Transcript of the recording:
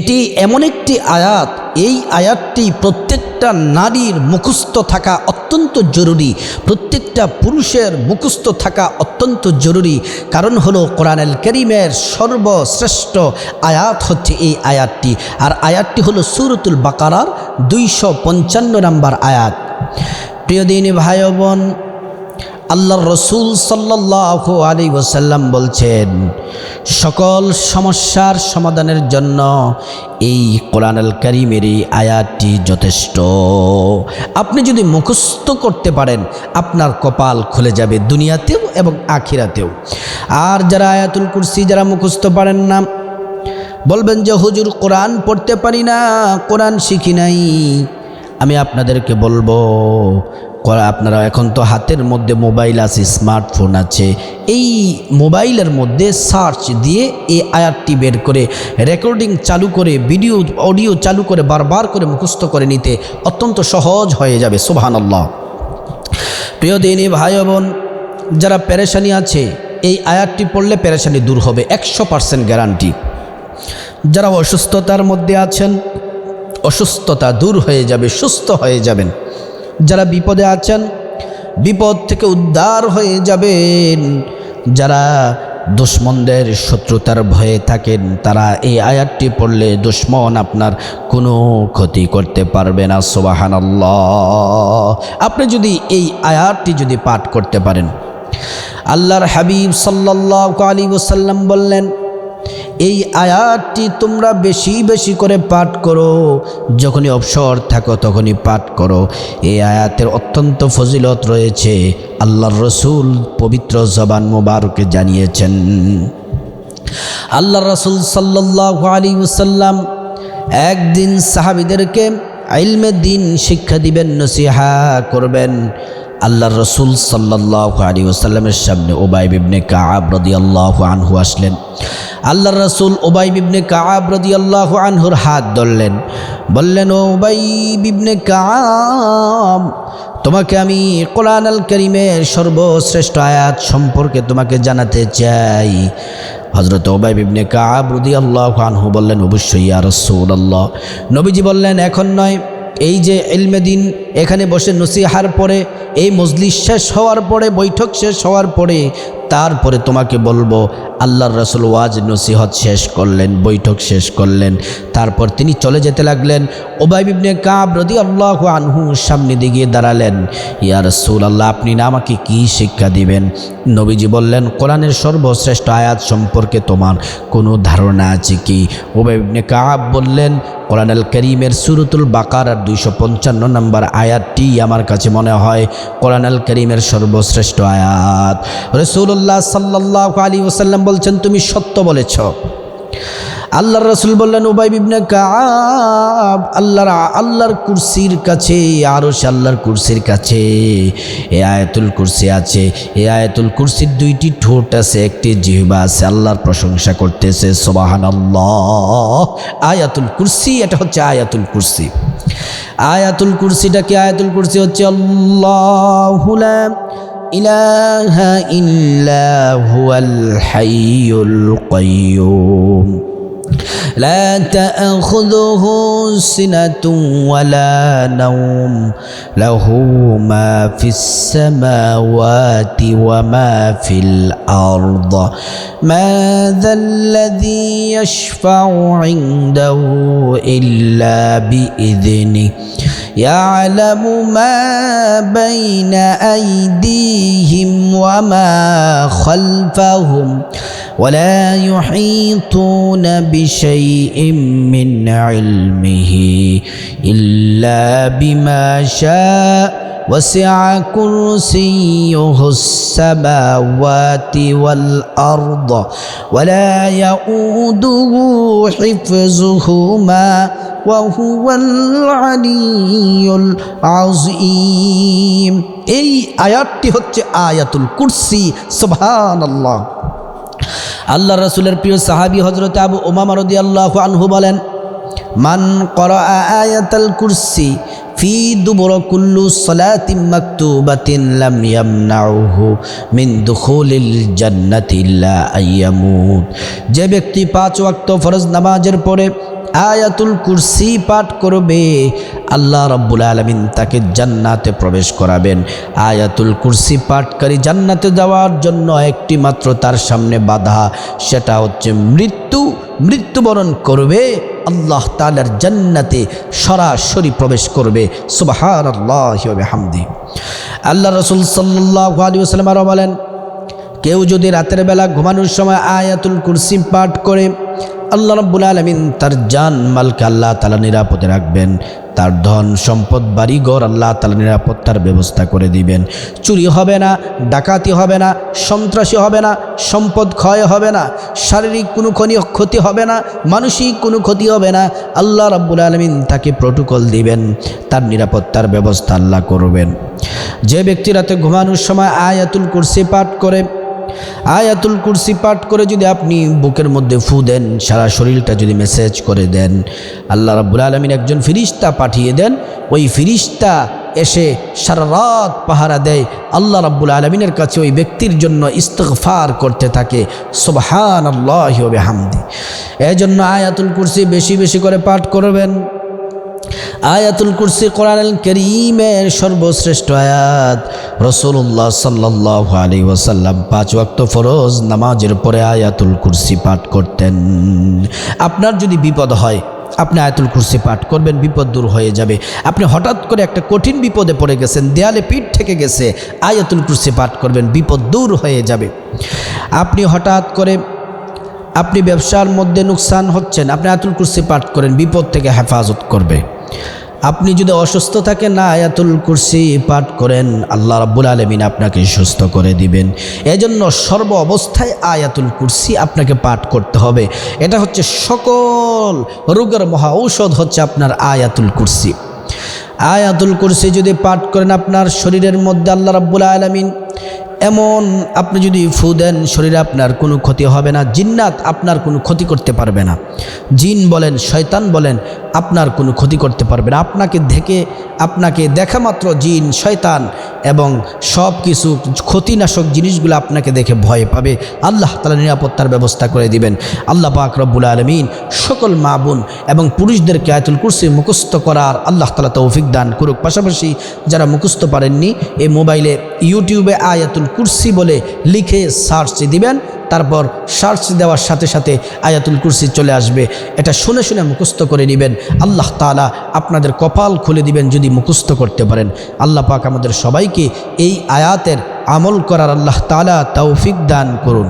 এটি এমন একটি আয়াত। এই আয়াতটি প্রত্যেকটা নারীর মুখস্থ থাকা অত্যন্ত জরুরি। প্রত্যেকটা পুরুষের মুখস্থ থাকা অত্যন্ত জরুরি। কারণ হলো কোরআনুল করিমের সর্বশ্রেষ্ঠ আয়াত হচ্ছে এই আয়াতটি। আর আয়াতটি হলো সুরতুল বাকারার দুইশো পঞ্চান্ন নম্বর আয়াত। প্রিয় দিনী ভাই বোন আল্লাহর রসুল সাল্লাহ আলী ওসাল্লাম বলছেন, সকল সমস্যার সমাধানের জন্য এই কোরআন আল করিমের এই আয়াতটি যথেষ্ট। আপনি যদি মুখস্থ করতে পারেন, আপনার কপাল খুলে যাবে দুনিয়াতেও এবং আখিরাতেও। আর যারা আয়াতুল কুরসি যারা মুখস্থ পারেন না, বলবেন যে, হুজুর, কোরআন পড়তে পারি না, কোরআন শিখি নাই। আমি আপনাদেরকে বলব করা- আপনারা এখন তো হাতের মধ্যে মোবাইল আছে, স্মার্টফোন আছে, এই মোবাইলের মধ্যে সার্চ দিয়ে এই আয়াতটি বের করে, রেকর্ডিং চালু করে, ভিডিও, অডিও চালু করে, বারবার করে মুখস্থ করে নিতে অত্যন্ত সহজ হয়ে যাবে সোভান আল্লাহ প্রিয় দিনী ভাই বোন, যারা পেরেশানি আছে, এই আয়াতটি পড়লে পেরেশানি দূর হবে, একশো পার্সেন্ট গ্যারান্টি যারা অসুস্থতার মধ্যে আছেন, অসুস্থতা দূর হয়ে যাবে, সুস্থ হয়ে যাবেন। যারা বিপদে আছেন, বিপদ থেকে উদ্ধার হয়ে যাবেন। যারা দুশ্মনদের শত্রুতার ভয়ে থাকেন, তারা এই আয়াতটি পড়লে দুশ্মন আপনার কোনো ক্ষতি করতে পারবে না সোবাহান আপনি যদি এই আয়াতটি যদি পাঠ করতে পারেন, আল্লাহর হাবিব সাল্লাহ আলী ওসাল্লাম বললেন এই আয়াতটি তোমরা বেশি বেশি করে পাঠ করো। যখনই অবসর থাকো, তখনই পাঠ করো। এই আয়াতের অত্যন্ত ফজিলত রয়েছে। আল্লাহর রসুল পবিত্র জবান মোবারকে জানিয়েছেন। আল্লাহ রসুল সাল্লাহ আলী ওসাল্লাম একদিন সাহাবিদেরকে আইলমে দিন শিক্ষা দিবেন, নসিহা করবেন। আল্লাহ রসুল সাল্লাহ আলী ওসাল্লামের সামনে ওবাই বিবনে কাব রদি আল্লাহ আনহু আসলেন। আল্লাহ রসুল ওবাই বিবনে কাব রদি আল্লাহ আনহুর হাত ধরলেন। বললেন ওবাই বিবনে কাব তোমাকে আমি কোরআন আল করিমের সর্বশ্রেষ্ঠ আয়াত সম্পর্কে তোমাকে জানাতে চাই। হজরত ওবাই বিবনে কাব রদি আল্লাহ আনহু বললেন, অবশ্যই আর রসুল আল্লাহ নবীজি বললেন, এখন নয় এই যে এলমেদিন এখানে বসে নসিহার পরে এই মজলিস শেষ হওয়ার পরে, বৈঠক শেষ হওয়ার পরে, তারপরে তোমাকে বলব আল্লাহর রসুল ওয়াজ নসিহত শেষ করলেন, বৈঠক শেষ করলেন। তারপর তিনি চলে যেতে লাগলেন। ওবাই বিবনে কাব রদি আল্লাহ আনহু সামনে দিকে দাঁড়ালেন। ইয়া রসুল আল্লাহ আপনি না আমাকে কি শিক্ষা দিবেন? নবীজি বললেন, কোরআনের সর্বশ্রেষ্ঠ আয়াত সম্পর্কে তোমার কোনো ধারণা আছে কি? ওবাই বিবনে কাব বললেন কোরআন আল করিমের সুরতুল বাকার আর দুইশো পঞ্চান্ন নম্বর আয়াতটি আমার কাছে মনে হয় কোরআন আল করিমের সর্বশ্রেষ্ঠ আয়াত। রসুল্লাহ সাল্লাহ আলী ওসাল্লাম বলছেন, তুমি সত্য বলেছ। আল্লাহর রসুল বললেন, উবাই বিবনে কাব, আল্লাহর আল্লাহর কুরসির কাছে আরও সে আল্লাহর কুরসির কাছে, এ আয়াতুল কুরসি আছে, এ আয়াতুল কুরসির দুইটি ঠোঁট আছে, একটি জিহবা আছে, আল্লাহর প্রশংসা করতেছে সোবাহান আয়াতুল কুরসি, এটা হচ্ছে আয়াতুল কুরসি। আয়াতুল কুরসিটা কি? আয়াতুল কুরসি হচ্ছে আল্লাহ إله إلا هو الحي القيوم. لا تأخذه سنة ولا نوم. له ما في السماوات وما في الأرض. ماذا الذي يشفع عنده إلا بإذنه. يعلم ما بين أيديهم وما خلفهم ولا يحيطون بشيء من علمه إلا بما شاء. وسع كرسيه السماوات والأرض ولا يؤوده حفظهما. وهو العلي العظيم এই আয়াতটি হচ্ছে আয়াতুল কুরসি সুবহানাল্লাহ আল্লাহ রসুলের প্রিয় সাহাবি হজরত আবু ওমামা রদি আল্লাহ আনহু বলেন মান করা আয়াতাল কুরসি ফি দুবর কুল্লু সলাতিম মাকতুবাতিন লাম ইয়ামনাউহু মিন দুখুলিল জান্নাতি ইল্লা আইয়ামুত যে ব্যক্তি পাঁচ ওয়াক্ত ফরজ নামাজের পরে আয়াতুল কুরসি পাঠ করবে, আল্লাহ রব্বুল আলমিন তাকে জান্নাতে প্রবেশ করাবেন। আয়াতুল কুরসি পাঠকারী জান্নাতে যাওয়ার জন্য একটি মাত্র তার সামনে বাধা, সেটা হচ্ছে মৃত্যু। মৃত্যুবরণ করবে, আল্লাহ তালার জান্নাতে সরাসরি প্রবেশ করবে। সুবাহান আল্লাহ হামদি আল্লাহ রসুল সাল্লাহ আলী ওসালাম আরও বলেন, কেউ যদি রাতের বেলা ঘুমানোর সময় আয়াতুল কুরসি পাঠ করে আল্লাহ রব্বুল আলমিন তার জান মালকে আল্লাহ তালা নিরাপদে রাখবেন। তার ধন, সম্পদ, বাড়িঘর আল্লাহ তালা নিরাপত্তার ব্যবস্থা করে দিবেন। চুরি হবে না, ডাকাতি হবে না, সন্ত্রাসী হবে না, সম্পদ ক্ষয় হবে না, শারীরিক কোনো ক্ষতি ক্ষতি হবে না, মানসিক কোনো ক্ষতি হবে না, আল্লাহ রব্বুল আলমিন তাকে প্রোটোকল দিবেন, তার নিরাপত্তার ব্যবস্থা আল্লাহ করবেন। যে ব্যক্তি রাতে ঘুমানোর সময় আয়াতুল কুরসি পাঠ করে আয়াতুল কুরসি পাঠ করে যদি আপনি বুকের মধ্যে ফু দেন, সারা শরীরটা যদি মেসেজ করে দেন, আল্লাহ রাব্বুল আলমিন একজন ফিরিস্তা পাঠিয়ে দেন, ওই ফিরিস্তা এসে সারা রাত পাহারা দেয়, আল্লাহ রাব্বুল আলমিনের কাছে ওই ব্যক্তির জন্য ইস্তফার করতে থাকে সুবহান আল্লাহ হামদি এই জন্য আয়াতুল কুরসি বেশি বেশি করে পাঠ করবেন। আয়াতুল কুরসি কোরআন করিমের সর্বশ্রেষ্ঠ আয়াত। রসুল্লাহ সাল্লাহ আলী ওসাল্লাম পাঁচ ওয়াক্ত ফরজ নামাজের পরে আয়াতুল কুরসি পাঠ করতেন। আপনার যদি বিপদ হয়, আপনি আয়াতুল কুরসি পাঠ করবেন, বিপদ দূর হয়ে যাবে। আপনি হঠাৎ করে একটা কঠিন বিপদে পড়ে গেছেন, দেয়ালে পিঠ থেকে গেছে, আয়াতুল কুরসি পাঠ করবেন, বিপদ দূর হয়ে যাবে। আপনি হঠাৎ করে, আপনি ব্যবসার মধ্যে নুকসান হচ্ছেন, আপনি আয়াতুল কুরসি পাঠ করেন, বিপদ থেকে হেফাজত করবে। আপনি যদি অসুস্থ থাকেন না আয়াতুল কুরসি পাঠ করেন, আল্লাহ রাব্বুল আলমিন আপনাকে সুস্থ করে দিবেন। এজন্য সর্ব অবস্থায় আয়াতুল কুরসি আপনাকে পাঠ করতে হবে। এটা হচ্ছে সকল রোগের মহা ঔষধ হচ্ছে আপনার আয়াতুল কুরসি। আয়াতুল কুরসি যদি পাঠ করেন, আপনার শরীরের মধ্যে আল্লাহ রাব্বুল আলমিন এমন আপনি যদি ফু দেন, শরীরে আপনার কোনো ক্ষতি হবে না, জিন্নাত আপনার কোনো ক্ষতি করতে পারবে না। জিন বলেন, শয়তান বলেন, আপনার কোনো ক্ষতি করতে পারবে না। আপনাকে দেখে, আপনাকে দেখা মাত্র জিন, শয়তান এবং সব কিছু ক্ষতিনাশক জিনিসগুলো আপনাকে দেখে ভয় পাবে। আল্লাহ তালা নিরাপত্তার ব্যবস্থা করে দিবেন। আল্লাহ পাক রব্বুল আলমিন সকল মা বোন এবং পুরুষদেরকে আয়তুল কুরসি মুখস্থ করার আল্লাহ তালা তৌফিক দান করুক। পাশাপাশি যারা মুখস্থ পারেননি, এই মোবাইলে, ইউটিউবে আয়াতুল কুরসি বলে লিখে সার্চ দিবেন, তারপর সার্চ দেওয়ার সাথে সাথে আয়াতুল কুরসি চলে আসবে। এটা শুনে শুনে মুখস্থ করে নেবেন। আল্লাহ তালা আপনাদের কপাল খুলে দিবেন যদি মুখস্থ করতে পারেন। আল্লাহ পাক আমাদের সবাইকে এই আয়াতের আমল করার আল্লাহ তালা তৌফিক দান করুন।